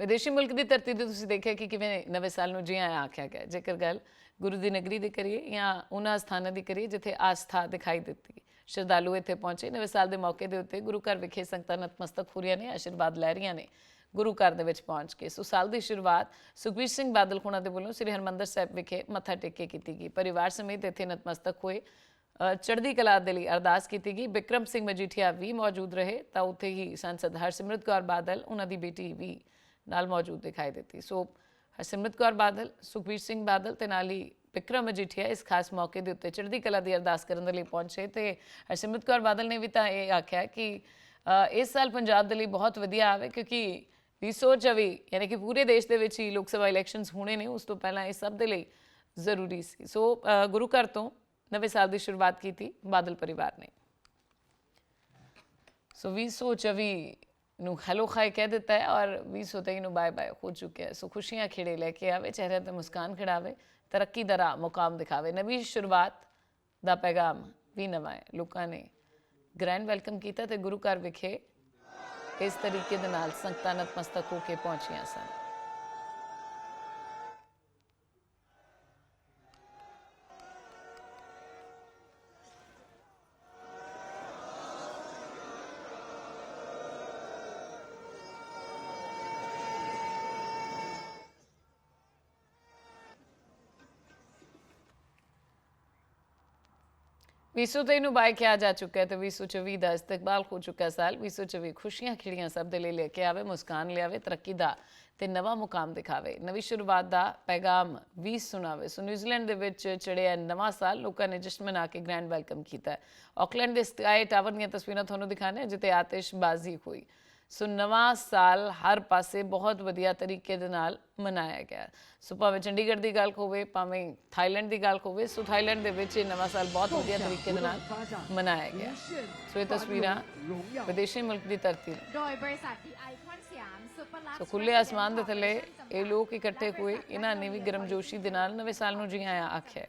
ਵਿਦੇਸ਼ੀ ਮੁਲਕ ਦੀ ਧਰਤੀ ਤੇ ਤੁਸੀਂ ਦੇਖਿਆ ਕਿ ਕਿਵੇਂ ਨਵੇਂ ਸਾਲ ਨੂੰ ਜੀ ਆਇਆਂ ਆਖਿਆ ਗਿਆ ਜੇਕਰ ਗੱਲ ਗੁਰੂ ਦੀ ਨਗਰੀ ਦੀ ਕਰੀਏ ਜਾਂ ਉਹਨਾਂ ਸਥਾਨਾਂ ਦੀ ਕਰੀਏ ਜਿੱਥੇ ਆਸਥਾ ਦਿਖਾਈ ਦਿੱਤੀ ਸ਼ਰਧਾਲੂ ਇੱਥੇ ਪਹੁੰਚੇ ਨਵੇਂ ਸਾਲ ਦੇ ਮੌਕੇ ਦੇ ਉੱਤੇ ਗੁਰੂ ਘਰ ਵਿਖੇ ਸੰਗਤਾਂ ਨਤਮਸਤਕ ਹੋ ਰਹੀਆਂ ਨੇ ਆਸ਼ੀਰਵਾਦ ਲੈ ਰਹੀਆਂ ਨੇ ਗੁਰੂ ਘਰ ਦੇ ਵਿੱਚ ਪਹੁੰਚ ਕੇ ਸੋ ਸਾਲ ਦੀ ਸ਼ੁਰੂਆਤ ਸੁਖਬੀਰ ਸਿੰਘ ਬਾਦਲ ਖੁਣਾ ਦੇ ਵੱਲੋਂ ਸ੍ਰੀ ਹਰਮੰਦਰ ਸਾਹਿਬ ਵਿਖੇ ਮੱਥਾ ਟੇਕ ਕੇ ਕੀਤੀ ਗਈ ਪਰਿਵਾਰ ਸਮੇਤ ਇੱਥੇ ਨਤਮਸਤਕ ਹੋਏ ਅ, ਚੜ੍ਹਦੀ ਕਲਾ ਦੇ ਲਈ ਅਰਦਾਸ ਕੀਤੀ ਗਈ ਬਿਕਰਮ ਸਿੰਘ ਮਜੀਠੀਆ ਵੀ ਮੌਜੂਦ ਰਹੇ ਤਾਂ ਉੱਥੇ ਹੀ ਸੰਸਦ ਹਰਸਿਮਰਤ ਕੌਰ ਬਾਦਲ ਉਹਨਾਂ ਦੀ ਬੇਟੀ ਵੀ ਨਾਲ ਮੌਜੂਦ ਦਿਖਾਈ ਦਿੱਤੀ। ਸੋ ਹਰਸਿਮਰਤ ਕੌਰ ਬਾਦਲ, ਸੁਖਬੀਰ ਸਿੰਘ ਬਾਦਲ ਤੇ ਨਾਲ ਹੀ ਬਿਕਰਮ ਮਜੀਠੀਆ ਇਸ ਖਾਸ ਮੌਕੇ ਦੇ ਉੱਤੇ ਚੜ੍ਹਦੀ ਕਲਾ ਦੀ ਅਰਦਾਸ ਕਰਨ ਦੇ ਲਈ ਪਹੁੰਚੇ ਤੇ ਹਰਸਿਮਰਤ ਕੌਰ ਬਾਦਲ ਨੇ ਵੀ ਤਾਂ ਇਹ ਆਖਿਆ ਕਿ ਇਸ ਸਾਲ ਪੰਜਾਬ ਦੇ ਲਈ ਬਹੁਤ ਵਧੀਆ ਆਵੇ ਕਿਉਂਕਿ 2024 ਯਾਨੀ ਕਿ ਪੂਰੇ ਦੇਸ਼ ਦੇ ਵਿੱਚ ਹੀ ਲੋਕ ਸਭਾ ਇਲੈਕਸ਼ਨਸ ਹੋਣੇ ਨੇ, ਉਸ ਤੋਂ ਪਹਿਲਾਂ ਇਹ ਸਭ ਦੇ ਲਈ ਜ਼ਰੂਰੀ ਸੀ। ਸੋ ਗੁਰੂ ਘਰ ਤੋਂ ਨਵੇਂ ਸਾਲ ਦੀ ਸ਼ੁਰੂਆਤ ਕੀਤੀ ਬਾਦਲ ਪਰਿਵਾਰ ਨੇ। ਸੋ 2024 ਨੂੰ ਹੈਲੋ ਖਾਈ ਕਹਿ ਦਿੱਤਾ ਹੈ ਔਰ 2023 ਨੂੰ ਬਾਏ ਬਾਏ ਹੋ ਚੁੱਕਿਆ ਹੈ। ਸੋ ਖੁਸ਼ੀਆਂ ਖੇੜੇ ਲੈ ਕੇ ਆਵੇ, ਚਿਹਰੇ ਤੇ ਮੁਸਕਾਨ ਖਿੜਾਵੇ ਤਰੱਕੀ ਦਾ ਰਾਹ, ਮੁਕਾਮ ਦਿਖਾਵੇ। ਨਵੀਂ ਸ਼ੁਰੂਆਤ ਦਾ ਪੈਗਾਮ ਵੀ ਨਵਾਂ ਹੈ। ਲੋਕਾਂ ਨੇ ਗ੍ਰੈਂਡ ਵੈਲਕਮ ਕੀਤਾ ਤੇ ਗੁਰੂ ਘਰ ਵਿਖੇ ਇਸ ਤਰੀਕੇ ਦੇ ਨਾਲ ਸੰਗਤਾਂ ਨਤਮਸਤਕ ਹੋ ਕੇ ਪਹੁੰਚੀਆਂ ਸਨ। ਵਿਸੂ ਤੇ ਨੂੰ ਬਾਈ ਕਿਹਾ ਜਾ ਚੁੱਕਾ ਹੈ ਤੇ ਵਿਸੂ 24 ਦਾ ਇਸਤਕਬਾਲ ਹੋ ਚੁੱਕਾ ਸਾਲ। ਵਿਸੂ 24 ਖੁਸ਼ੀਆਂ ਖਿੜੀਆਂ ਸਭ ਦੇ ਲਈ ਲੈ ਕੇ ਆਵੇ ਮੁਸਕਾਨ ਲਿਆਵੇ ਤਰੱਕੀ ਦਾ ਤੇ ਨਵਾਂ ਮੁਕਾਮ ਦਿਖਾਵੇ। ਨਵੀਂ ਸ਼ੁਰੂਆਤ ਦਾ ਪੈਗਾਮ ਵੀ ਸੁਣਾਵੇ। ਸੋ ਨਿਊਜ਼ੀਲੈਂਡ ਦੇ ਵਿੱਚ ਚੜਿਆ ਨਵਾਂ ਸਾਲ ਲੋਕਾਂ ਨੇ ਜਸ਼ਨ ਮਨਾ ਕੇ ਗ੍ਰੈਂਡ ਵੈਲਕਮ ਕੀਤਾ ਹੈ। ਆਕਲੈਂਡ ਦੇ ਸਕਾਈ ਟਾਵਰ ਦੀਆਂ ਤਸਵੀਰਾਂ ਤੁਹਾਨੂੰ ਦਿਖਾਣੇ ਹਾਂ, ਜਿੱਥੇ ਆਤਿਸ਼ਬਾਜ਼ੀ ਹੋਈ। ਸੋ ਨਵਾਂ ਸਾਲ ਹਰ ਪਾਸੇ ਬਹੁਤ ਵਧੀਆ ਤਰੀਕੇ ਦੇ ਨਾਲ ਮਨਾਇਆ ਗਿਆ ਸੋ ਭਾਵੇਂ ਚੰਡੀਗੜ੍ਹ ਦੀ ਗੱਲ ਹੋਵੇ ਭਾਵੇਂ ਥਾਈਲੈਂਡ ਦੀ ਗੱਲ ਹੋਵੇ ਸੋ ਥਾਈਲੈਂਡ ਦੇ ਵਿੱਚ ਇਹ ਨਵਾਂ ਸਾਲ ਬਹੁਤ ਵਧੀਆ ਤਰੀਕੇ ਦੇ ਨਾਲ ਮਨਾਇਆ ਗਿਆ ਸੋ ਇਹ ਤਸਵੀਰਾਂ ਵਿਦੇਸ਼ੀ ਮੁਲਕ ਦੀ ਧਰਤੀ ਸੋ ਖੁੱਲੇ ਆਸਮਾਨ ਦੇ ਥੱਲੇ ਇਹ ਲੋਕ ਇਕੱਠੇ ਹੋਏ ਇਹਨਾਂ ਨੇ ਵੀ ਗਰਮਜੋਸ਼ੀ ਦੇ ਨਾਲ ਨਵੇਂ ਸਾਲ ਨੂੰ ਜੀ ਆਇਆਂ ਆਖਿਆ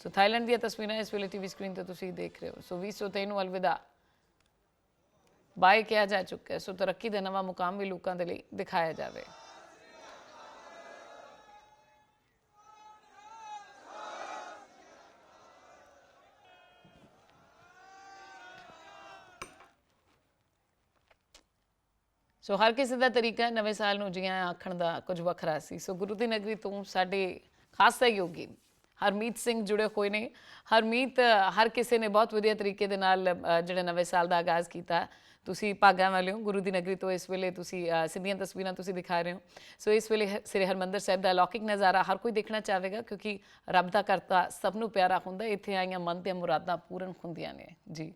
ਸੋ ਥਾਈਲੈਂਡ ਦੀਆਂ ਤਸਵੀਰਾਂ ਇਸ ਵੇਲੇ ਟੀਵੀ ਸਕਰੀਨ ਤੇ ਤੁਸੀਂ ਦੇਖ ਰਹੇ ਹੋ। ਸੋ 2023 ਨੂੰ ਅਲਵਿਦਾ। ਬਾਏ ਕਿਹਾ ਜਾ ਚੁੱਕਾ ਹੈ ਸੋ ਤਰੱਕੀ ਦਾ ਨਵਾਂ ਮੁਕਾਮ ਵੀ ਲੋਕਾਂ ਦੇ ਲਈ ਦਿਖਾਇਆ ਜਾਵੇ। ਸੋ ਹਰ ਕਿਸੇ ਦਾ ਤਰੀਕਾ ਨਵੇਂ ਸਾਲ ਨੂੰ ਜੀਆਂ ਆਖਣ ਦਾ ਕੁਝ ਵੱਖਰਾ ਸੀ। ਸੋ ਗੁਰੂ ਦੀ ਨਗਰੀ ਤੋਂ ਸਾਡੇ ਖਾਸ ਸਹਿਯੋਗੀ ਹਰਮੀਤ ਸਿੰਘ ਜੁੜੇ ਹੋਏ ਨੇ। ਹਰਮੀਤ ਹਰ ਕਿਸੇ ਨੇ ਬਹੁਤ ਵਧੀਆ ਤਰੀਕੇ ਦੇ ਨਾਲ ਅ, ਜਿਹੜਾ ਨਵੇਂ ਸਾਲ ਦਾ ਆਗਾਜ਼ ਕੀਤਾ। ਤੁਸੀਂ ਭਾਗਾਂ ਵਾਲੇ ਹੋ, ਗੁਰੂ ਦੀ ਨਗਰੀ ਤੋਂ ਇਸ ਵੇਲੇ ਤੁਸੀਂ ਸਿੱਧੀਆਂ ਤਸਵੀਰਾਂ ਤੁਸੀਂ ਦਿਖਾ ਰਹੇ ਹੋ। ਸੋ ਇਸ ਵੇਲੇ ਸ੍ਰੀ ਹਰਮੰਦਰ ਸਾਹਿਬ ਦਾ ਅਲੌਕਿਕ ਨਜ਼ਾਰਾ ਹਰ ਕੋਈ ਦੇਖਣਾ ਚਾਹੇਗਾ ਕਿਉਂਕਿ ਰੱਬ ਦਾ ਕਰਤਾ ਸਭ ਨੂੰ ਪਿਆਰਾ ਹੁੰਦਾ, ਇੱਥੇ ਆਈਆਂ ਮਨ ਦੀਆਂ ਮੁਰਾਦਾਂ ਪੂਰਨ ਹੁੰਦੀਆਂ ਨੇ। ਜੀ।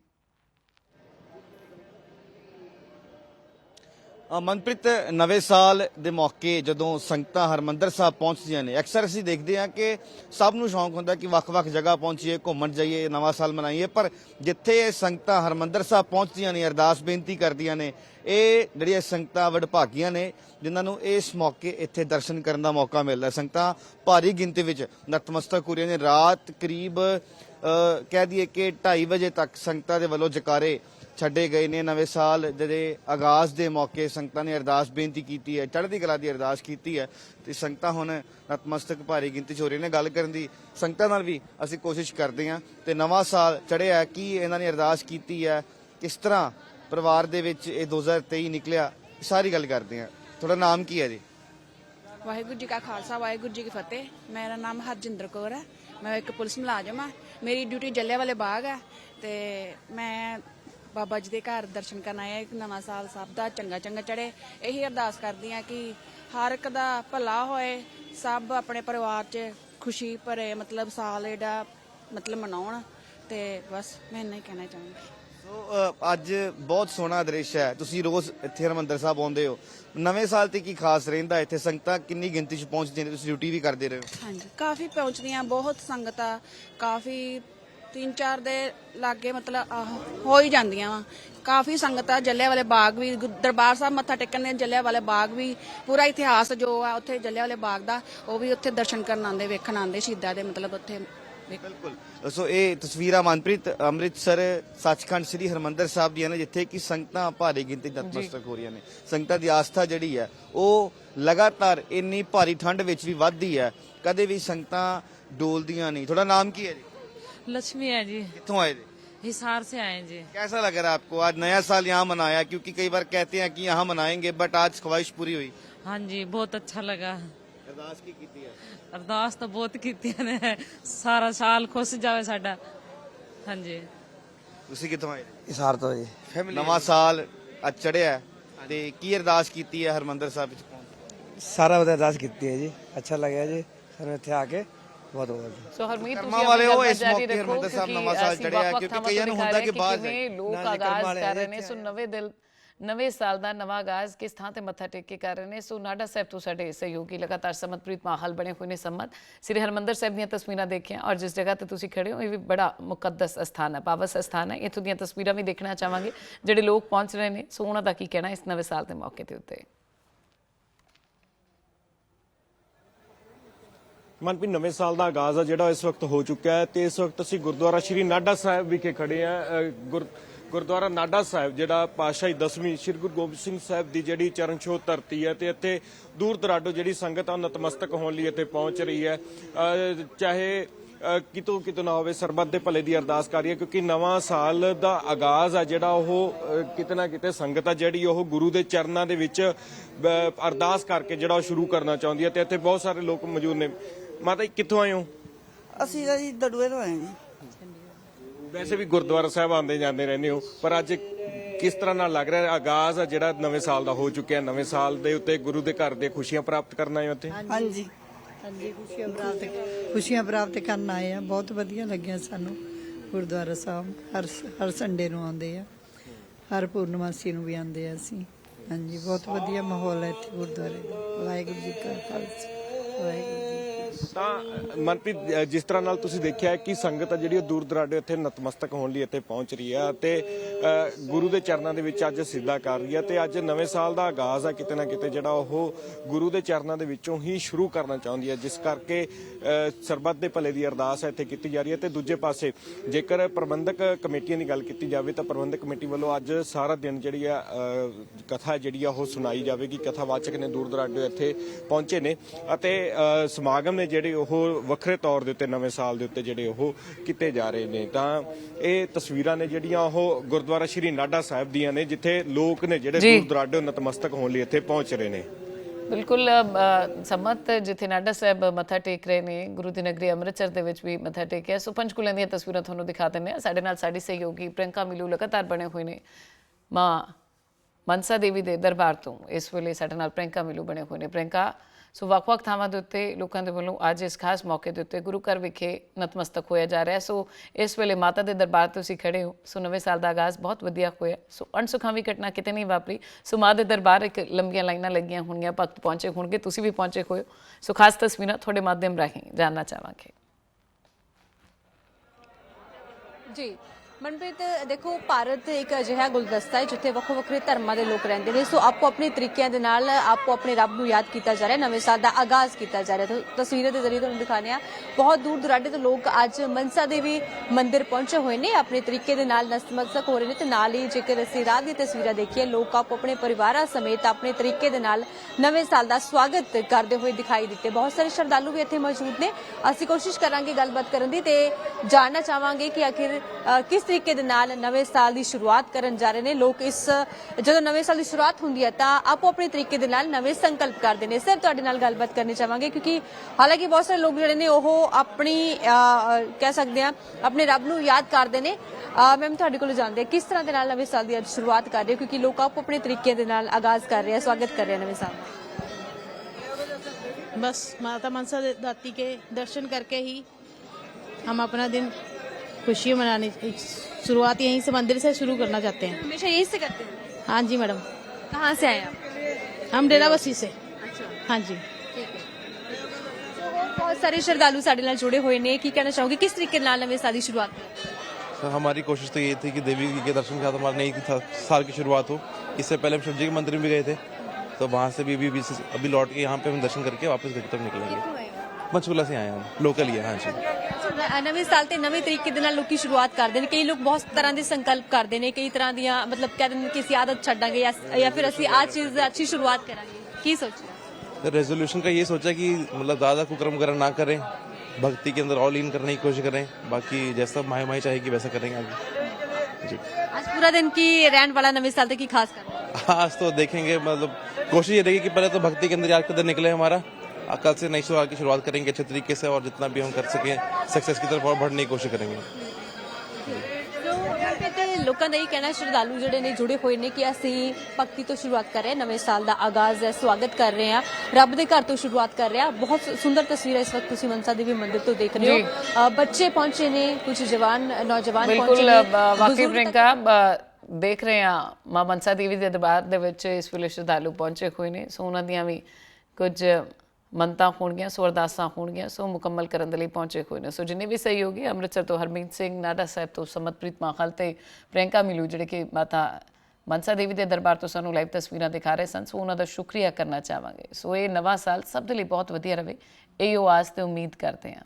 ਮਨਪ੍ਰੀਤ, ਨਵੇਂ ਸਾਲ ਦੇ ਮੌਕੇ ਜਦੋਂ ਸੰਗਤਾਂ ਹਰਮੰਦਰ ਸਾਹਿਬ ਪਹੁੰਚਦੀਆਂ ਨੇ, ਅਕਸਰ ਅਸੀਂ ਦੇਖਦੇ ਹਾਂ ਕਿ ਸਭ ਨੂੰ ਸ਼ੌਂਕ ਹੁੰਦਾ ਕਿ ਵੱਖ-ਵੱਖ ਜਗ੍ਹਾ ਪਹੁੰਚੀਏ, ਘੁੰਮਣ ਜਾਈਏ, ਨਵਾਂ ਸਾਲ ਮਨਾਈਏ, ਪਰ ਜਿੱਥੇ ਇਹ ਸੰਗਤਾਂ ਹਰਮੰਦਰ ਸਾਹਿਬ ਪਹੁੰਚਦੀਆਂ ਨੇ, ਅਰਦਾਸ ਬੇਨਤੀ ਕਰਦੀਆਂ ਨੇ, ਇਹ ਜਿਹੜੀਆਂ ਸੰਗਤਾਂ ਵਡਭਾਗੀਆਂ ਨੇ, ਜਿਨ੍ਹਾਂ ਨੂੰ ਇਸ ਮੌਕੇ ਇੱਥੇ ਦਰਸ਼ਨ ਕਰਨ ਦਾ ਮੌਕਾ ਮਿਲਦਾ ਸੰਗਤਾਂ ਭਾਰੀ ਗਿਣਤੀ ਵਿੱਚ ਨਤਮਸਤਕ ਹੋ ਰਹੀਆਂ ਨੇ। ਰਾਤ ਕਰੀਬ ਕਹਿ ਦਈਏ ਕਿ 2:30 ਵਜੇ ਤੱਕ ਸੰਗਤਾਂ ਦੇ ਵੱਲੋਂ ਜਕਾਰੇ ਛੱਡੇ ਗਏ ਨੇ ਨਵੇਂ ਸਾਲ ਦੇ ਆਗਾਜ਼ ਦੇ ਮੌਕੇ ਸੰਗਤਾਂ ਨੇ ਅਰਦਾਸ ਬੇਨਤੀ ਕੀਤੀ ਹੈ, ਚੜ੍ਹਦੀ ਕਲਾ ਦੀ ਅਰਦਾਸ ਕੀਤੀ ਹੈ ਤੇ ਸੰਗਤਾਂ ਹੁਣ ਨਤਮਸਤਕ ਭਾਰੀ ਗਿਣਤੀ 'ਚ ਹੋ ਰਹੀਆਂ ਨੇ। ਗੱਲ ਕਰਨ ਦੀ ਸੰਗਤਾਂ ਨਾਲ ਵੀ ਅਸੀਂ ਕੋਸ਼ਿਸ਼ ਕਰਦੇ ਹਾਂ ਤੇ ਨਵਾਂ ਸਾਲ ਚੜ੍ਹਿਆ ਕੀ ਇਹਨਾਂ ਨੇ ਅਰਦਾਸ ਕੀਤੀ ਹੈ, ਕਿਸ ਤਰ੍ਹਾਂ ਪਰਿਵਾਰ ਦੇ ਵਿੱਚ ਇਹ 2023 ਨਿਕਲਿਆ, ਸਾਰੀ ਗੱਲ ਕਰਦੇ ਹਾਂ। ਤੁਹਾਡਾ ਨਾਮ ਕੀ ਹੈ ਜੀ? ਵਾਹਿਗੁਰੂ ਜੀ ਕਾ ਖਾਲਸਾ, ਵਾਹਿਗੁਰੂ ਜੀ ਕੀ ਫਤਿਹ। ਮੇਰਾ ਨਾਮ ਹਰਜਿੰਦਰ ਕੌਰ ਹੈ। ਮੈਂ ਇੱਕ ਪੁਲਿਸ ਮੁਲਾਜ਼ਮ ਹਾਂ। ਮੇਰੀ ਡਿਊਟੀ ਜੱਲਿਆਂਵਾਲੇ ਬਾਗ ਹੈ ਤੇ ਮੈਂ ਬਾਬਾ ਜੀ ਦੇ ਘਰ ਦਰਸ਼ਨ ਕਰਨ ਆਇਆ ਇੱਕ ਨਵਾਂ ਸਾਲ ਸਭ ਦਾ ਚੰਗਾ ਚੰਗਾ ਚੜੇ ਇਹੀ ਅਰਦਾਸ ਕਰਦੀ ਹਾਂ ਕਿ ਹਰ ਇੱਕ ਦਾ ਭਲਾ ਹੋਏ ਸਭ ਆਪਣੇ ਪਰਿਵਾਰ 'ਚ ਖੁਸ਼ੀ ਭਰੇ ਮਤਲਬ ਸਾਲ ਜਿਹੜਾ ਮਤਲਬ ਮਨਾਉਣ ਤੇ ਬਸ ਮੈਂ ਇੰਨਾ ਹੀ ਕਹਿਣਾ ਚਾਹੁੰਦੀ ਸੋ ਅ, ਅੱਜ ਬਹੁਤ ਸੋਹਣਾ ਦ੍ਰਿਸ਼ ਹੈ। ਤੁਸੀਂ ਰੋਜ਼ ਇੱਥੇ ਹਰਮੰਦਰ ਸਾਹਿਬ ਆਉਂਦੇ ਹੋ। ਨਵੇਂ ਸਾਲ ਤੇ ਕੀ ਖਾਸ ਰਹਿੰਦਾ ਇੱਥੇ? ਸੰਗਤਾਂ ਕਿੰਨੀ ਗਿਣਤੀ 'ਚ ਪਹੁੰਚਦੀਆਂ ਨੇ? ਤੁਸੀਂ ਡਿਊਟੀ ਵੀ ਕਰਦੇ ਰਹੇ ਹੋ। ਹਾਂਜੀ ਕਾਫੀ ਪਹੁੰਚਦੀਆਂ ਬਹੁਤ ਸੰਗਤਾਂ ਕਾਫੀ ਤਿੰਨ ਚਾਰ ਦੇ ਲਾਗੇ ਮਤਲਬ ਆਹ, ਹੋ ਹੀ ਜਾਂਦੀਆਂ ਵਾ। ਕਾਫੀ ਸੰਗਤਾਂ ਜੱਲਿਆਂ ਵਾਲੇ ਬਾਗ ਵੀ ਗੁ- ਦਰਬਾਰ ਸਾਹਿਬ ਮੱਥਾ ਟੇਕਣ ਦੇ ਜੱਲਿਆਂ ਵਾਲੇ ਬਾਗ ਵੀ ਪੂਰਾ ਇਤਿਹਾਸ ਜੋ ਆ ਉੱਥੇ ਜੱਲਿਆਂ ਵਾਲੇ ਬਾਗ ਦਾ ਉਹ ਵੀ ਉੱਥੇ ਦਰਸ਼ਨ ਕਰਨ ਆਉਂਦੇ ਵੇਖਣ ਆਉਂਦੇ ਸ਼ਹੀਦਾਂ ਦੇ ਮਤਲਬ ਉੱਥੇ ਬਿਲਕੁਲ। ਸੋ ਇਹ ਤਸਵੀਰਾਂ ਮਨਪ੍ਰੀਤ ਅੰਮ੍ਰਿਤਸਰ ਸੱਚਖੰਡ ਸ੍ਰੀ ਹਰਮੰਦਰ ਸਾਹਿਬ ਦੀਆਂ ਨੇ ਜਿੱਥੇ ਕਿ ਸੰਗਤਾਂ ਭਾਰੀ ਗਿਣਤੀ ਨਤਮਸਤਕ ਹੋ ਰਹੀਆਂ ਨੇ। ਸੰਗਤਾਂ ਦੀ ਆਸਥਾ ਜਿਹੜੀ ਹੈ ਉਹ ਲਗਾਤਾਰ ਇੰਨੀ ਭਾਰੀ ਠੰਡ ਵਿੱਚ ਵੀ ਵੱਧਦੀ ਹੈ। ਕਦੇ ਵੀ ਸੰਗਤਾਂ ਡੋਲਦੀਆਂ ਨਹੀਂ। ਤੁਹਾਡਾ ਨਾਮ ਕੀ ਹੈ ਜੀ? लक्ष्मी है जी कितों आए थे हिसार से आए जी कैसा लग रहा है आपको आज नया साल यहाँ मनाया क्योंकि कई बार कहते हैं कि यहाँ मनाएंगे बट आज ख्वाहिश पूरी हुई हाँ जी बहुत अच्छा लगा अरदास की कीती है अरदास तो बहुत की ने सारा साल खुश जावे साडा हाँ जी ਤੁਸੀਂ ਕਿੱਥੋਂ ਆਏ ਇਸਾਰ ਤੋਂ ਜੀ ਨਵਾਂ ਸਾਲ ਅੱਜ ਚੜਿਆ ਹੈ ਤੇ ਕੀ ਅਰਦਾਸ ਕੀਤੀ ਹੈ ਹਰਮੰਦਰ ਸਾਹਿਬ ਵਿੱਚ ਪਹੁੰਚ ਕੇ? ਸਾਰਾ ਵਧੀਆ ਅਰਦਾਸ ਕੀਤੀ ਹੈ ਜੀ ਅੱਛਾ ਲੱਗਿਆ ਜੀ ਸਾਨੂੰ ਇੱਥੇ ਆ ਕੇ ਬਹੁਤ ਬਹੁਤ ਸੋ ਹਰਮੀਤ ਕਰਮਾਂ ਤੁਸੀਂ ਵਾਲੇ ਆਪਣੀ ਹੋ, ਗੱਲਬਾਤ ਇਸ ਜਾਰੀ ਮੌਕੇ ਰੱਖੋ ਹਰਿਮੰਦਰ ਸਾਹਿਬ ਕਿਉਂਕਿ ਨਵਾਂ ਸਾਲ ਅਸੀਂ ਚੜ੍ਹਿਆ, ਵੱਖ-ਵੱਖ ਕਿਉਂਕਿ ਥਾਵਾਂ ਕਈਆਂ ਤੋਂ ਨੂੰ ਹੁੰਦਾ ਦਿਖਾ ਰਹੇ ਕਿ ਬਾਹਰ ਕਿਵੇਂ ਲੋਕ ਨਾ ਜੀ, ਆਗਾਜ਼ ਕਰਮਾਂ ਵਾਲੇ ਕਰ ਰਹੇ ਇੱਥੇ ਨੇ ਸੋ ਆਏ। ਨਵੇਂ ਦਿਲ ਨਵੇਂ ਸਾਲ ਦਾ ਨਵਾਂ ਆਗਾਜ਼ ਕਿਸ ਥਾਂ ਤੇ ਮੱਥਾ ਟੇਕ ਕੇ ਕਰ ਰਹੇ ਨੇ? ਸੋ ਨਾਡਾ ਸਾਹਿਬ ਤੋਂ ਸਾਡੇ ਸਹਿਯੋਗੀ ਲਗਾਤਾਰ ਸਮਤਪ੍ਰੀਤ ਮਾਹਲ ਬਣੇ ਹੋਏ ਨੇ ਸੰਮਤ। ਸ੍ਰੀ ਹਰਮੰਦਰ ਸਾਹਿਬ ਦੀਆਂ ਤਸਵੀਰਾਂ ਦੇਖੀਆਂ ਔਰ ਜਿਸ ਜਗ੍ਹਾ ਤੇ ਤੁਸੀਂ ਖੜੇ ਹੋ ਇਹ ਵੀ ਬੜਾ ਮੁਕੱਦਸ ਅਸਥਾਨ ਹੈ ਪਾਵਸ ਅਸਥਾਨ ਹੈ। ਇੱਥੋਂ ਦੀਆਂ ਤਸਵੀਰਾਂ ਵੀ ਦੇਖਣਾ ਚਾਹਾਂਗੇ ਜਿਹੜੇ ਲੋਕ ਪਹੁੰਚ ਰਹੇ ਨੇ। ਸੋ ਉਹਨਾਂ ਦਾ ਕੀ ਕਹਿਣਾ ਇਸ ਨਵੇਂ ਸਾਲ ਦੇ ਮੌਕੇ ਉੱਤੇ? ਮਨਪ੍ਰੀਤ, ਨਵੇਂ ਸਾਲ ਦਾ ਆਗਾਜ਼ ਆ ਜਿਹੜਾ ਇਸ ਵਕਤ ਹੋ ਚੁੱਕਾ ਹੈ ਤੇ ਇਸ ਵਕਤ ਅਸੀਂ ਗੁਰਦੁਆਰਾ ਸ਼੍ਰੀ ਨਾਡਾ ਸਾਹਿਬ ਵਿਖੇ ਖੜੇ ਆ ਗੁਰ- ਗੁਰਦੁਆਰਾ ਨਾਡਾ ਸਾਹਿਬ, ਜਿਹੜਾ ਪਾਤਸ਼ਾਹੀ ਦਸਵੀਂ ਸ਼੍ਰੀ ਗੁਰੂ ਗੋਬਿੰਦ ਸਿੰਘ ਸਾਹਿਬ ਦੀ ਜਿਹੜੀ ਚਰਨ ਛੋਹ ਧਰਤੀ ਹੈ ਤੇ ਇੱਥੇ ਦੂਰ ਦਰਾਡੋ ਜਿਹੜੀ ਸੰਗਤ ਆ, ਉਹ ਨਤਮਸਤਕ ਹੋਣ ਲਈ ਇੱਥੇ ਪਹੁੰਚ ਰਹੀ ਹੈ। ਚਾਹੇ ਕਿਤੋਂ ਕਿਤੋਂ ਨਾ ਹੋਵੇ ਸਰਬੱਤ ਦੇ ਭਲੇ ਦੀ ਅਰਦਾਸ ਕਰ ਰਹੀ ਹੈ, ਕਿਉਂਕਿ ਨਵਾਂ ਸਾਲ ਦਾ ਆਗਾਜ਼ ਆ ਜਿਹੜਾ ਉਹ ਕਿਤੇ ਨਾ ਕਿਤੇ ਸੰਗਤ ਆ ਜਿਹੜੀ ਉਹ ਗੁਰੂ ਦੇ ਚਰਨਾਂ ਦੇ ਵਿੱਚ ਅਰਦਾਸ ਕਰਕੇ ਜਿਹੜਾ ਉਹ ਸ਼ੁਰੂ ਕਰਨਾ ਚਾਹੁੰਦੀ ਹੈ ਤੇ ਇੱਥੇ ਬਹੁਤ ਸਾਰੇ ਲੋਕ ਮੌਜੂਦ ਨੇ। ਮਾਤਾ ਜੀ ਕਿੱਥੋਂ ਆਏ ਹੋ? ਅਸੀਂ ਤਾਂ ਜੀ ਦੜੂਏ ਤੋਂ ਆਏ ਜੀ। ਵੈਸੇ ਵੀ ਗੁਰਦੁਆਰਾ ਸਾਹਿਬ ਆਉਂਦੇ ਜਾਂਦੇ ਰਹਿੰਦੇ ਹੋ ਪਰ ਅੱਜ ਕਿਸ ਤਰ੍ਹਾਂ ਨਾਲ ਲੱਗ ਰਿਹਾ? ਹੈ? ਆਗਾਜ਼ ਆ ਜਿਹੜਾ ਨਵੇਂ ਸਾਲ ਦਾ ਹੋ ਚੁੱਕਿਆ। ਨਵੇਂ ਸਾਲ ਦੇ ਉੱਤੇ ਗੁਰੂ ਦੇ ਘਰ ਦੇ ਖੁਸ਼ੀਆਂ ਪ੍ਰਾਪਤ ਕਰਨ ਆਏ ਹੋ ਇੱਥੇ? ਹਾਂਜੀ। ਹਾਂਜੀ। ਖੁਸ਼ੀਆਂ ਪ੍ਰਾਪਤ ਖੁਸ਼ੀਆਂ ਪ੍ਰਾਪਤ ਕਰਨ ਆਏ ਆ ਬਹੁਤ ਵਧੀਆ ਲੱਗਿਆ ਸਾਨੂੰ ਗੁਰਦੁਆਰਾ ਸਾਹਿਬ। ਹਰ ਹਰ ਸੰਡੇ ਨੂੰ ਆਉਂਦੇ ਆ। ਹਰ ਪੂਰਨਮਾਸੀ ਨੂੰ ਵੀ ਆਉਂਦੇ ਆ ਅਸੀਂ। ਹਾਂਜੀ ਬਹੁਤ ਵਧੀਆ ਮਾਹੌਲ ਹੈ ਇੱਥੇ ਗੁਰਦੁਆਰੇ ਦਾ। ਵਾਹਿਗੁਰੂ ਜੀ ਕਾ ਖਾਲਸਾ। ਵਾਹਿਗੁਰੂ ਜੀ। ਤਾਂ ਮਨਪ੍ਰੀਤ ਜਿਸ ਤਰ੍ਹਾਂ ਨਾਲ ਤੁਸੀਂ ਦੇਖਿਆ ਕਿ ਸੰਗਤ ਆ ਜਿਹੜੀ ਉਹ ਦੂਰ ਦਰਾਡੇ ਇੱਥੇ ਨਤਮਸਤਕ ਹੋਣ ਲਈ ਇੱਥੇ ਪਹੁੰਚ ਰਹੀ ਹੈ ਤੇ ਗੁਰੂ ਦੇ ਚਰਨਾਂ ਦੇ ਵਿੱਚ ਅੱਜ ਸਿੱਧਾ ਕਰ ਰਹੀ ਹੈ ਤੇ ਅੱਜ ਨਵੇਂ ਸਾਲ ਦਾ ਆਗਾਜ਼ ਆ ਕਿਤੇ ਨਾ ਕਿਤੇ ਜਿਹੜਾ ਉਹ ਗੁਰੂ ਦੇ ਚਰਨਾਂ ਦੇ ਵਿੱਚੋਂ ਹੀ ਸ਼ੁਰੂ ਕਰਨਾ ਚਾਹੁੰਦੀ ਹੈ ਜਿਸ ਕਰਕੇ ਸਰਬੱਤ ਦੇ ਭਲੇ ਦੀ ਅਰਦਾਸ ਇੱਥੇ ਕੀਤੀ ਜਾ ਰਹੀ ਹੈ ਤੇ ਦੂਜੇ ਪਾਸੇ ਜੇਕਰ ਪ੍ਰਬੰਧਕ ਕਮੇਟੀਆਂ ਦੀ ਗੱਲ ਕੀਤੀ ਜਾਵੇ ਤਾਂ ਪ੍ਰਬੰਧਕ ਕਮੇਟੀ ਵੱਲੋਂ ਅੱਜ ਸਾਰਾ ਦਿਨ ਜਿਹੜੀ ਆ ਕਥਾ ਜਿਹੜੀ ਆ ਉਹ ਸੁਣਾਈ ਜਾਵੇਗੀ, ਕਥਾਵਾਚਕ ਨੇ ਦੂਰ ਦਰਾਡੇ ਇੱਥੇ ਪਹੁੰਚੇ ਨੇ ਅਤੇ ਸਮਾਗਮ ਨੇ ਜਿਹੜੇ ਉਹ ਵੱਖਰੇ ਤੌਰ ਦੇ ਉੱਤੇ ਨਵੇਂ ਸਾਲ ਦੇ ਉੱਤੇ ਜਿਹੜੇ ਉਹ ਕੀਤੇ ਜਾ ਰਹੇ ਨੇ। ਤਾਂ ਇਹ ਤਸਵੀਰਾਂ ਨੇ ਜਿਹੜੀਆਂ ਉਹ ਗੁਰਦੁਆਰਾ ਸ਼੍ਰੀ ਨਾਡਾ ਸਾਹਿਬ ਦੀਆਂ ਨੇ ਜਿੱਥੇ ਲੋਕ ਨੇ ਜਿਹੜੇ। ਦੂਰ ਦਰਾਡੇ ਨਤਮਸਤਕ ਹੋਣ ਲਈ ਇੱਥੇ ਪਹੁੰਚ ਰਹੇ ਨੇ। ਬਿਲਕੁਲ ਸੰਮਤ ਜਿੱਥੇ ਨਾਡਾ ਸਾਹਿਬ ਮੱਥਾ ਟੇਕ ਰਹੇ ਨੇ ਗੁਰੂ ਦੀ ਨਗਰੀ ਅੰਮ੍ਰਿਤਸਰ ਦੇ ਵਿੱਚ ਵੀ ਮੱਥਾ ਟੇਕਿਆ। ਸੋ ਪੰਚਕੂਲਾਂ ਦੀਆਂ ਤਸਵੀਰਾਂ ਤੁਹਾਨੂੰ ਦਿਖਾ ਦਿੰਦੇ ਆ ਸਾਡੇ ਨਾਲ ਸਾਡੀ ਸਹਿਯੋਗੀ ਪ੍ਰਿੰਕਾ ਮਿਲੂ ਲਗਾਤਾਰ ਬਣੇ ਹੋਏ ਨੇ ਮਾਂ ਮਨਸਾ ਦੇਵੀ ਦੇ ਦਰਬਾਰ ਤੋਂ। ਇਸ ਵੇਲੇ ਸਾਡੇ ਨਾਲ ਪ੍ਰਿੰਕਾ ਮਿਲੂ ਬਣੇ ਹੋਏ ਨੇ। ਪ੍ਰਿੰਕਾ ਸੋ ਵੱਖ-ਵੱਖ ਥਾਵਾਂ ਦੇ ਉੱਤੇ ਲੋਕਾਂ ਦੇ ਵੱਲੋਂ ਅੱਜ ਇਸ ਖਾਸ ਮੌਕੇ ਦੇ ਉੱਤੇ ਗੁਰੂ ਘਰ ਵਿਖੇ ਨਤਮਸਤਕ ਹੋਇਆ ਜਾ ਰਿਹਾ। ਸੋ ਇਸ ਵੇਲੇ ਮਾਤਾ ਦੇ ਦਰਬਾਰ ਤੋਂ ਤੁਸੀਂ ਖੜੇ ਹੋ। ਸੋ ਨਵੇਂ ਸਾਲ ਦਾ ਆਗਾਜ਼ ਬਹੁਤ ਵਧੀਆ ਹੋਇਆ। ਸੋ ਅਣਸੁਖਾਂ ਘਟਨਾ ਕਿਤੇ ਨਹੀਂ ਵਾਪਰੀ। ਸੋ ਮਾਂ ਦੇ ਦਰਬਾਰ ਇੱਕ ਲੰਬੀਆਂ ਲਾਈਨਾਂ ਲੱਗੀਆਂ ਹੋਣਗੀਆਂ। ਭਗਤ ਪਹੁੰਚੇ ਹੋਣਗੇ। ਤੁਸੀਂ ਵੀ ਪਹੁੰਚੇ ਹੋਏ ਹੋ। ਸੋ ਖਾਸ ਤਸਵੀਰਾਂ ਤੁਹਾਡੇ ਮਾਧਿਅਮ ਰਾਹੀਂ ਜਾਨਣਾ ਚਾਹਾਂਗੇ। ਜੀ। ਮਨਪ੍ਰੀਤ, ਦੇਖੋ, ਭਾਰਤ ਇੱਕ ਅਜਿਹਾ ਗੁਲਦਸਤਾ ਹੈ ਜਿੱਥੇ ਵੱਖੋ ਵੱਖਰੇ ਧਰਮਾਂ ਦੇ ਲੋਕ ਰਹਿੰਦੇ ਨੇ। ਸੋ ਆਪੋ ਆਪਣੇ ਤਰੀਕਿਆਂ ਦੇ ਨਾਲ ਆਪੋ ਆਪਣੇ ਰੱਬ ਨੂੰ ਯਾਦ ਕੀਤਾ ਜਾ ਰਿਹਾ, ਨਵੇਂ ਸਾਲ ਦਾ ਆਗਾਜ਼ ਕੀਤਾ ਜਾ ਰਿਹਾ। ਤਸਵੀਰਾਂ ਦੇ ਜ਼ਰੀਏ ਤੁਹਾਨੂੰ ਦਿਖਾਉਂਦੇ ਆ ਬਹੁਤ ਦੂਰ ਦੁਰਾਡੇ ਤੋਂ ਲੋਕ ਅੱਜ ਮਨਸਾ ਦੇਵੀ ਮੰਦਿਰ ਪਹੁੰਚੇ ਹੋਏ ਨੇ, ਆਪਣੇ ਤਰੀਕੇ ਦੇ ਨਾਲ ਨਤਮਸਤਕ ਹੋ ਰਹੇ ਨੇ ਤੇ ਨਾਲ ਹੀ ਜੇਕਰ ਅਸੀਂ ਰਾਤ ਦੀ ਤਸਵੀਰਾਂ ਦੇਖੀਏ, ਲੋਕ ਆਪੋ ਆਪਣੇ ਪਰਿਵਾਰਾਂ ਸਮੇਤ ਆਪਣੇ ਤਰੀਕੇ ਦੇ ਨਾਲ ਨਵੇਂ ਸਾਲ ਦਾ ਸਵਾਗਤ ਕਰਦੇ ਹੋਏ ਦਿਖਾਈ ਦਿੱਤੇ। ਬਹੁਤ ਸਾਰੇ ਸ਼ਰਧਾਲੂ ਵੀ ਇੱਥੇ ਮੌਜੂਦ ਨੇ। ਅਸੀਂ ਕੋਸ਼ਿਸ਼ ਕਰਾਂਗੇ ਗੱਲਬਾਤ ਕਰਨ ਦੀ ਤੇ ਜਾਣਨਾ ਚਾਹਾਂਗੇ ਕਿ ਆਖਿਰ ਕਿਸ ਤਰੀਕੇ ਦੇ ਨਾਲ ਨਵੇਂ ਸਾਲ ਦੀ ਸ਼ੁਰੂਆਤ ਕਰਨ ਜਾ ਰਹੇ ਨੇ ਲੋਕ ਇਸ ਜਦੋਂ ਨਵੇਂ ਸਾਲ ਦੀ ਸ਼ੁਰੂਆਤ ਹੁੰਦੀ ਹੈ ਤਾਂ ਆਪੋ ਆਪਣੇ ਤਰੀਕੇ ਦੇ ਨਾਲ ਨਵੇਂ ਸੰਕਲਪ ਕਰਦੇ ਨੇ ਸਰ ਤੁਹਾਡੇ ਨਾਲ ਗੱਲਬਾਤ ਕਰਨੀ ਚਾਹਾਂਗੇ ਕਿਉਂਕਿ ਹਾਲਾਂਕਿ ਬਹੁਤ ਸਾਰੇ ਲੋਕ ਜਿਹੜੇ ਨੇ ਉਹ ਆਪਣੀ ਅ, ਅ, ਕਹਿ ਸਕਦੇ ਆ ਆਪਣੇ ਰੱਬ ਨੂੰ ਯਾਦ ਕਰਦੇ ਨੇ ਮੈਮ ਤੁਹਾਡੇ ਕੋਲ ਜਾਣਦੇ ਹਾਂ, ਕਿਸ ਤਰ੍ਹਾਂ ਦੇ ਨਾਲ ਨਵੇਂ ਸਾਲ ਦੀ ਅੱਜ ਸ਼ੁਰੂਆਤ ਕਰ ਰਹੇ ਹੋ ਕਿਉਂਕਿ ਲੋਕ ਆਪੋ ਆਪਣੇ ਤਰੀਕੇ ਦੇ ਨਾਲ ਆਗਾਜ਼ ਕਰ ਰਹੇ ਆ ਸਵਾਗਤ ਕਰ ਰਹੇ ਆ ਨਵੇਂ ਸਾਲ ਦਾ बस माता मनसा दे- दाती के दर्शन करके ही हम अपना दिन खुशी मनाने शुरुआत यहीं से मंदिर से शुरू करना चाहते हैं हमेशा यही से करते हैं हाँ जी मैडम कहाँ से आए आप हम डेरा बसी से हाँ जी ਸੋ ਹੋਰ ਬਹੁਤ ਸਾਰੇ ਸ਼ਰਧਾਲੂ ਸਾਡੇ ਨਾਲ ਜੁੜੇ ਹੋਏ ਨੇ ਕੀ ਕਹਿਣਾ ਚਾਹੋਗੇ ਕਿਸ ਤਰੀਕੇ ਨਾਲ ਨਵੇਂ ਸਾਲ ਦੀ ਸ਼ੁਰੂਆਤ ਕਰਦੇ सर हमारी कोशिश तो ये थी कि देवी के दर्शन के साथ हमारे नई सा- साल की शुरुआत हो इससे पहले हम शिव जी के मंदिर में भी गए थे तो वहाँ से भी अभी अभी, अभी लौट के यहाँ पे हम दर्शन करके वापस घर की तरफ निकलेंगे पंचकुला से आए हैं हम लोकल ही है हाँ जी ਅ, ਨਵੇਂ ਸਾਲ ਤੇ ਨਵੇਂ ਤਰੀਕੇ ਦੇ ਨਾਲ ਲੋਕੀ ਸ਼ੁਰੂਆਤ ਕਰਦੇ ਨੇ ਕਈ ਲੋਕ ਬਹੁਤ ਤਰ੍ਹਾਂ ਦੇ ਸੰਕਲਪ ਕਰਦੇ ਨੇ ਕਈ ਤਰ੍ਹਾਂ ਦੀਆਂ ਮਤਲਬ ਕਹਿੰਦੇ ਨੇ ਕਿ ਅਸੀਂ ਆਦਤ ਛੱਡਾਂਗੇ ਜਾਂ ਜਾਂ ਫਿਰ ਅਸੀਂ ਆ ਚੀਜ਼ ਅੱਛੀ ਸ਼ੁਰੂਆਤ ਕਰਾਂਗੇ ਕੀ ਸੋਚਿਆ तो रेजोल्यूशन का ये सोचा कि मतलब ज़्यादा कुकर्म वगैरह ना करें भक्ति के अंदर ऑल इन करने की कोशिश करें बाकी जैसा माए माए चाहेगी वैसा करेंगे आगे जी ਅੱਜ ਪੂਰਾ ਦਿਨ ਕੀ ਰਹਿਣ ਵਾਲਾ ਨਵੇਂ ਸਾਲ ਤੇ ਕੀ ਖਾਸ ਕਰਨਾ आज तो देखेंगे मतलब कोशिश ये रहेगी कि पहले तो भक्ति के अंदर याद कदर निकले हमारा आ, कल से नई शुरुआत की शुरुआत करेंगे अच्छे तरीके से और जितना भी हम कर सकें सक्सेस की तरफ और बढ़ने की कोशिश करेंगे ਸੋ ਵੈਸੇ ਤੇ ਲੋਕਾਂ ਦਾ ਇਹ ਕਹਿਣਾ ਸ਼ਰਧਾਲੂ ਜਿਹੜੇ ਨੇ ਜੁੜੇ ਹੋਏ ਨੇ ਕਿ ਅਸੀਂ ਭਗਤੀ ਤੋਂ ਸ਼ੁਰੂਆਤ ਕਰ ਰਹੇ ਹਾਂ ਨਵੇਂ ਸਾਲ ਦਾ ਆਗਾਜ਼ ਹੈ ਸਵਾਗਤ ਕਰ ਰਹੇ ਹਾਂ ਰੱਬ ਦੇ ਘਰ ਤੋਂ ਸ਼ੁਰੂਆਤ ਕਰ ਰਹੇ ਹਾਂ ਬਹੁਤ ਸੁੰਦਰ ਤਸਵੀਰ ਹੈ ਇਸ ਵਕਤ ਤੁਸੀਂ ਮਨਸਾ ਦੇਵੀ ਮੰਦਿਰ ਤੋਂ ਦੇਖ ਰਹੇ ਹੋ ਅ, ਬੱਚੇ ਪਹੁੰਚੇ ਨੇ ਕੁਝ ਜਵਾਨ ਨੌਜਵਾਨ ਪਹੁੰਚੇ ਬਿਲਕੁਲ ਨੇ ਬ- ਵਾਕਈ ਬਜ਼ੁਰਗ ਪ੍ਰਿੰਕਾ ਬ- ਦੇਖ ਰਹੇ ਹਾਂ ਮਾਂ ਮਨਸਾ ਦੇਵੀ ਦੇ ਦਰਬਾਰ ਦੇ ਵਿੱਚ ਇਸ ਵੇਲੇ ਸ਼ਰਧਾਲੂ ਪਹੁੰਚੇ ਹੋਏ ਨੇ ਸੋ ਉਹਨਾਂ ਦੀਆਂ ਵੀ ਕੁਝ ਮੰਤਾਂ ਹੋਣਗੀਆਂ, ਸੋ ਅਰਦਾਸਾਂ ਹੋਣਗੀਆਂ, ਸੋ ਮੁਕੰਮਲ ਕਰਨ ਦੇ ਲਈ ਪਹੁੰਚੇ ਹੋਏ ਨੇ। ਸੋ ਜਿੰਨੇ ਵੀ ਸਹਿਯੋਗੀ ਅੰਮ੍ਰਿਤਸਰ ਤੋਂ ਹਰਮੀਤ ਸਿੰਘ, ਨਾਡਾ ਸਾਹਿਬ ਤੋਂ ਸਮਤਪ੍ਰੀਤ ਮਾਖਲ ਤੇ ਪ੍ਰਿੰਕਾ ਮਿਲੂ, ਜਿਹੜੇ ਕਿ ਮਾਤਾ ਮਨਸਾ ਦੇਵੀ ਦੇ ਦਰਬਾਰ ਤੋਂ ਸਾਨੂੰ ਲਾਈਵ ਤਸਵੀਰਾਂ ਦਿਖਾ ਰਹੇ ਸਨ, ਸੋ ਉਹਨਾਂ ਦਾ ਸ਼ੁਕਰੀਆ ਕਰਨਾ ਚਾਹਾਂਗੇ। ਸੋ ਇਹ ਨਵਾਂ ਸਾਲ ਸਭ ਦੇ ਲਈ ਬਹੁਤ ਵਧੀਆ ਰਹੇ। ਇਹ ਉਹ ਆਸ ਤੇ ਉਮੀਦ ਕਰਦੇ ਹਾਂ।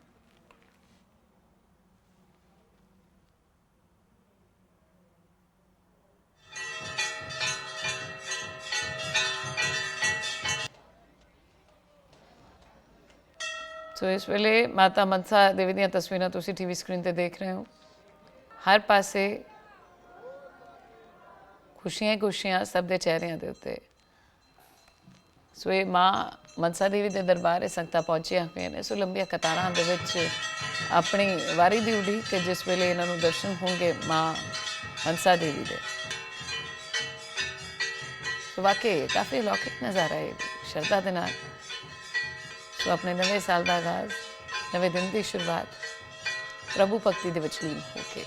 ਸੋ ਇਸ ਵੇਲੇ ਮਾਤਾ ਮਨਸਾ ਦੇਵੀ ਦੀਆਂ ਤਸਵੀਰਾਂ ਤੁਸੀਂ ਟੀਵੀ ਸਕਰੀਨ ਤੇ ਦੇਖ ਰਹੇ ਹੋ ਹਰ ਪਾਸੇ ਖੁਸ਼ੀਆਂ ਹੀ ਖੁਸ਼ੀਆਂ ਸਭ ਦੇ ਚਿਹਰਿਆਂ ਦੇ ਉੱਤੇ ਸੋ ਇਹ ਮਾਂ ਮਨਸਾ ਦੇਵੀ ਦੇ ਦਰਬਾਰ ਇਹ ਸੰਗਤਾਂ ਪਹੁੰਚੀਆਂ ਹੋਈਆਂ ਨੇ ਸੋ ਲੰਬੀਆਂ ਕਤਾਰਾਂ ਦੇ ਵਿੱਚ ਆਪਣੀ ਵਾਰੀ ਦੀ ਉਡੀਕ ਕਿ ਜਿਸ ਵੇਲੇ ਇਹਨਾਂ ਨੂੰ ਦਰਸ਼ਨ ਹੋਣਗੇ ਮਾਂ ਮਨਸਾ ਦੇਵੀ ਦੇ ਸੋ ਵਾਕਈ ਕਾਫੀ ਲੌਕਿਕ ਨਜ਼ਾਰਾ ਹੈ ਸ਼ਰਧਾ ਦੇ ਨਾਲ ਸੋ ਆਪਣੇ ਨਵੇਂ ਸਾਲ ਦਾ ਆਗਾਜ਼, ਨਵੇਂ ਦਿਨ ਦੀ ਸ਼ੁਰੂਆਤ ਪ੍ਰਭੂ ਭਗਤੀ ਦੇ ਵਿੱਚ ਲੀਨ ਹੋ ਕੇ।